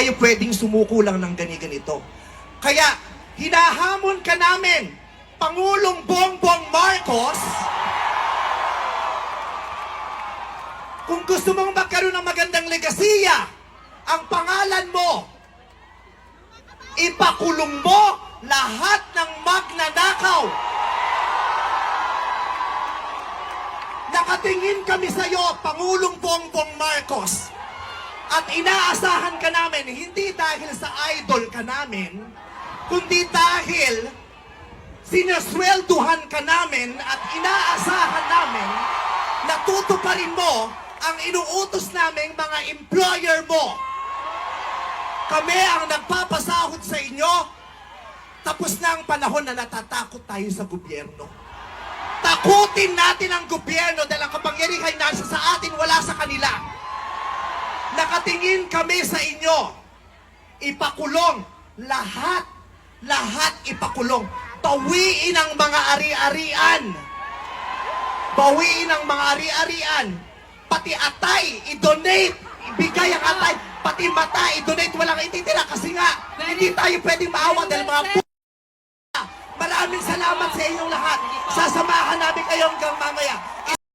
tayo pwedeng sumuko lang ng gani-ganito. Kaya, hinahamon ka namin, Pangulong Bongbong Marcos, kung gusto mong magkaroon ng magandang legasiya, ang pangalan mo, ipakulong mo lahat ng magnanakaw. Nakatingin kami sa iyo, Pangulong Bongbong Marcos. At inaasahan ka namin, hindi dahil sa idol ka namin, kundi dahil sinaswelduhan ka namin at inaasahan namin na tutuparin mo ang inuutos naming mga employer mo. Kami ang nagpapasahod sa inyo, tapos na ang panahon na natatakot tayo sa gobyerno. Takutin natin ang gobyerno dahil ang kapangyarihan nasa sa atin, wala sa kanila. Nakatingin kami sa inyo. Ipakulong. Lahat. Lahat ipakulong. Bawiin ang mga ari-arian. Bawiin ang mga ari-arian. Pati atay, i-donate. Ibigay ang atay. Pati mata, i-donate. Walang ititira kasi nga, hindi tayo pwedeng maawa dahil mga Maraming salamat sa inyong lahat. Sasamahan namin kayo hanggang mamaya.